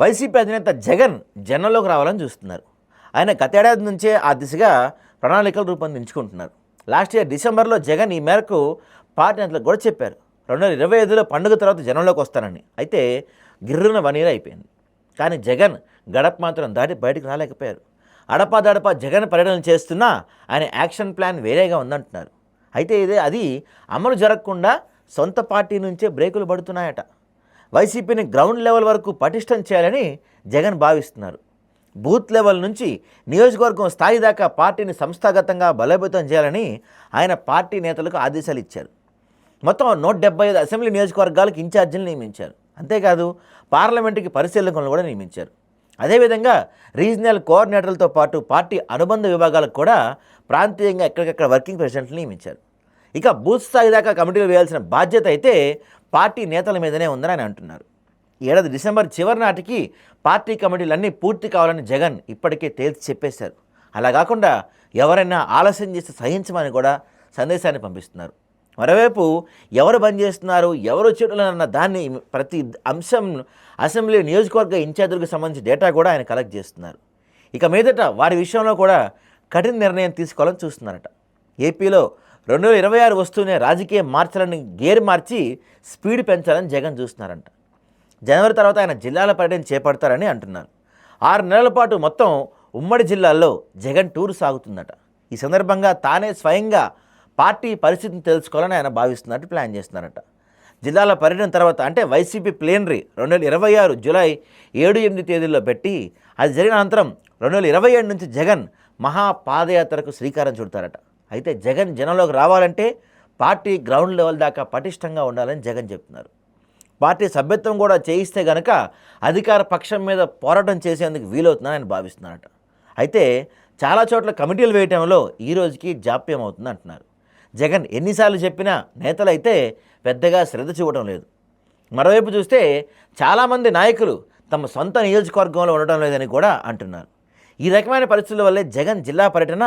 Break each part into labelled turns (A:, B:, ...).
A: YCP అధినేత జగన్ జనంలోకి రావాలని చూస్తున్నారు. ఆయన గతేడాది నుంచే ఆ దిశగా ప్రణాళికలు రూపొందించుకుంటున్నారు. లాస్ట్ ఇయర్ డిసెంబర్లో జగన్ ఈ మేరకు పార్టీ నేతలకు కూడా చెప్పారు. రెండు వేల ఇరవై ఐదులో పండుగ తర్వాత జనంలోకి వస్తానని. అయితే గిర్రున వన్ ఇయర్ అయిపోయింది. కానీ జగన్ గడప మాత్రం దాటి బయటకు రాలేకపోయారు. అడపాదడపా జగన్ పర్యటన చేస్తున్నా ఆయన యాక్షన్ ప్లాన్ వేరేగా ఉందంటున్నారు. అయితే ఇదే అది అమలు జరగకుండా సొంత పార్టీ నుంచే బ్రేకులు పడుతున్నాయట. వైసీపీని గ్రౌండ్ లెవెల్ వరకు పటిష్టం చేయాలని జగన్ భావిస్తున్నారు. బూత్ లెవెల్ నుంచి నియోజకవర్గం స్థాయి దాకా పార్టీని సంస్థాగతంగా బలోపేతం చేయాలని ఆయన పార్టీ నేతలకు ఆదేశాలు ఇచ్చారు. మొత్తం నూట డెబ్బై ఐదు అసెంబ్లీ నియోజకవర్గాలకు ఇన్ఛార్జీలు నియమించారు. అంతేకాదు పార్లమెంటుకి పరిశీలకులను కూడా నియమించారు. అదేవిధంగా రీజనల్ కోఆర్డినేటర్లతో పాటు పార్టీ అనుబంధ విభాగాలకు కూడా ప్రాంతీయంగా ఎక్కడికక్కడ వర్కింగ్ ప్రెసిడెంట్లు నియమించారు. ఇక బూత్ స్థాయి దాకా కమిటీలు వేయాల్సిన బాధ్యత అయితే పార్టీ నేతల మీదనే ఉందని ఆయన అంటున్నారు. ఏడాది డిసెంబర్ చివరి నాటికి పార్టీ కమిటీలన్నీ పూర్తి కావాలని జగన్ ఇప్పటికే తేల్చి చెప్పేశారు. అలా కాకుండా ఎవరైనా ఆలస్యం చేస్తే సహించమని కూడా సందేశాన్ని పంపిస్తున్నారు. మరోవైపు ఎవరు బంద్ చేస్తున్నారు ఎవరు చెడులన్న దాన్ని ప్రతి అంశం అసెంబ్లీ నియోజకవర్గ ఇన్ఛార్జీలకు సంబంధించి డేటా కూడా ఆయన కలెక్ట్ చేస్తున్నారు. ఇక మీదట వారి విషయంలో కూడా కఠిన నిర్ణయం తీసుకోవాలని చూస్తున్నారట. ఏపీలో రెండు వేల ఇరవై ఆరు వస్తూనే రాజకీయ మార్చాలని గేర్ మార్చి స్పీడ్ పెంచాలని జగన్ చూస్తున్నారంట. జనవరి తర్వాత ఆయన జిల్లాల పర్యటన చేపడతారని అంటున్నారు. ఆరు నెలల పాటు మొత్తం ఉమ్మడి జిల్లాల్లో జగన్ టూర్ సాగుతుందట. ఈ సందర్భంగా తానే స్వయంగా పార్టీ పరిస్థితిని తెలుసుకోవాలని ఆయన భావిస్తున్నట్టు ప్లాన్ చేస్తున్నారట. జిల్లాల పర్యటన తర్వాత అంటే వైసీపీ ప్లేనరీ రెండు వేల ఇరవై ఆరు జూలై ఏడు ఎనిమిది తేదీల్లో పెట్టి అది జరిగిన అనంతరం రెండు వేల ఇరవై ఏడు నుంచి జగన్ మహా పాదయాత్రకు శ్రీకారం చుడతారట. అయితే జగన్ జనంలోకి రావాలంటే పార్టీ గ్రౌండ్ లెవెల్ దాకా పటిష్టంగా ఉండాలని జగన్ చెప్తున్నారు. పార్టీ సభ్యత్వం కూడా చేయిస్తే గనక అధికార పక్షం మీద పోరాటం చేసేందుకు వీలవుతుందని ఆయన భావిస్తున్నారట. అయితే చాలా చోట్ల కమిటీలు వేయటంలో ఈ రోజుకి జాప్యం అవుతుంది అంటున్నారు. జగన్ ఎన్నిసార్లు చెప్పినా నేతలైతే పెద్దగా శ్రద్ధ చూపడం లేదు. మరోవైపు చూస్తే చాలామంది నాయకులు తమ సొంత నియోజకవర్గంలో ఉండటం లేదని కూడా అంటున్నారు. ఈ రకమైన పరిస్థితుల వల్లే జగన్ జిల్లా పర్యటన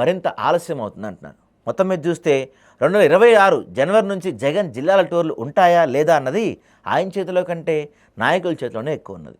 A: మరింత ఆలస్యం అవుతుంది అంటున్నాను మొత్తం మీద చూస్తే రెండు వేల ఇరవై ఆరు జనవరి నుంచి జగన్ జిల్లాల టూర్లు ఉంటాయా లేదా అన్నది ఆయన చేతిలో కంటే నాయకుల చేతిలోనే ఎక్కువ ఉన్నది.